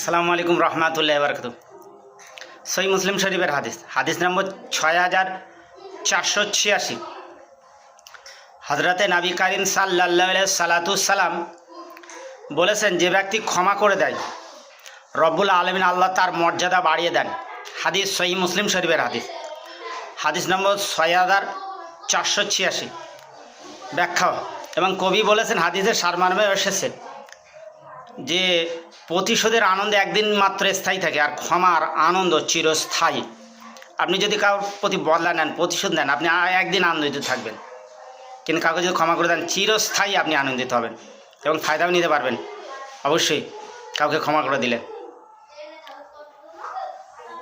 আসসালামু আলাইকুম রহমাতুল্লাহ বারকাত সই মুসলিম শরীফের হাদিস। হাদিস নম্বর ছয় হাজার চারশো ছিয়াশি। হজরতে নাবি কারিম সাল্লাহ সালাম বলেছেন, যে ব্যক্তি ক্ষমা করে দেয়, রব্বুল আলমিন আল্লাহ তার মর্যাদা বাড়িয়ে দেন। হাদিস সই মুসলিম শরীফের হাদিস। হাদিস নম্বর ছয় হাজার চারশো ছিয়াশি। ব্যাখ্যা। এবং কবি বলেছেন, হাদিসের সারমার্মে এসেছে। যে প্রতিশোধের আনন্দ একদিন মাত্র স্থায়ী থাকে আর ক্ষমার আনন্দ চিরস্থায়ী। আপনি যদি কারোর প্রতি বদলা নেন, প্রতিশোধ নেন, আপনি একদিন আনন্দিত থাকবেন। কিন্তু কাউকে যদি ক্ষমা করে দেন, চিরস্থায়ী আপনি আনন্দিত হবেন এবং ফায়দাও নিতে পারবেন। অবশ্যই কাউকে ক্ষমা করে দিলে।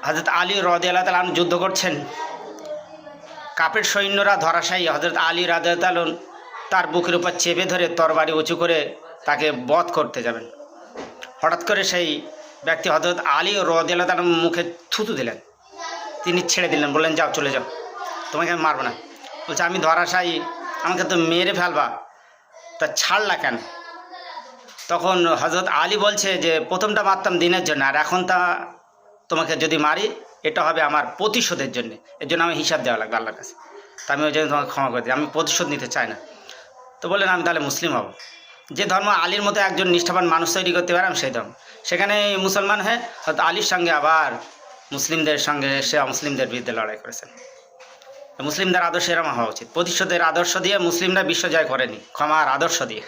হজরত আলী রদ আল্লাহ তালন যুদ্ধ করছেন। কাপের সৈন্যরা ধরাশায়ী। হজরত আলী রাজন তার বুকের উপর চেপে ধরে তরবারি উঁচু করে তাকে বধ করতে যাবেন। হঠাৎ করে সেই ব্যক্তি হজরত আলী ও রদিয়াল্লাহ তার মুখে থুতু দিলেন। তিনি ছেড়ে দিলেন, বললেন, যাও, চলে যাও। তোমাকে আমি মারবো না। বলছে, আমি ধরাশায়ী, আমাকে তো মেরে ফেলবা। তা ছাড়লা কেন? তখন হজরত আলী বলছে যে, প্রথমটা মারতাম দিনের জন্য, আর এখন তা তোমাকে যদি মারি, এটা হবে আমার প্রতিশোধের জন্য। এর জন্য আমি হিসাব দেওয়া লাগবে আল্লাহর কাছে। তা আমি ওই জন্য তোমাকে ক্ষমা করে দিই আমি প্রতিশোধ নিতে চাই না। তো বললেন, আমি তাহলে মুসলিম হব। যে ধর্ম আলীর মতো একজন নিষ্ঠাবান মানুষ তৈরি করতে পারে, আমি সেই ধর্ম। সেখানে মুসলমান হয়ে হয়তো আলীর সঙ্গে আবার মুসলিমদের সঙ্গে সে মুসলিমদের বিরুদ্ধে লড়াই করেছেন। মুসলিমদের আদর্শ এরম হওয়া উচিত। প্রতিশোধের আদর্শ দিয়ে মুসলিমরা বিশ্ব জয় করেনি। ক্ষমার আদর্শ দিয়ে।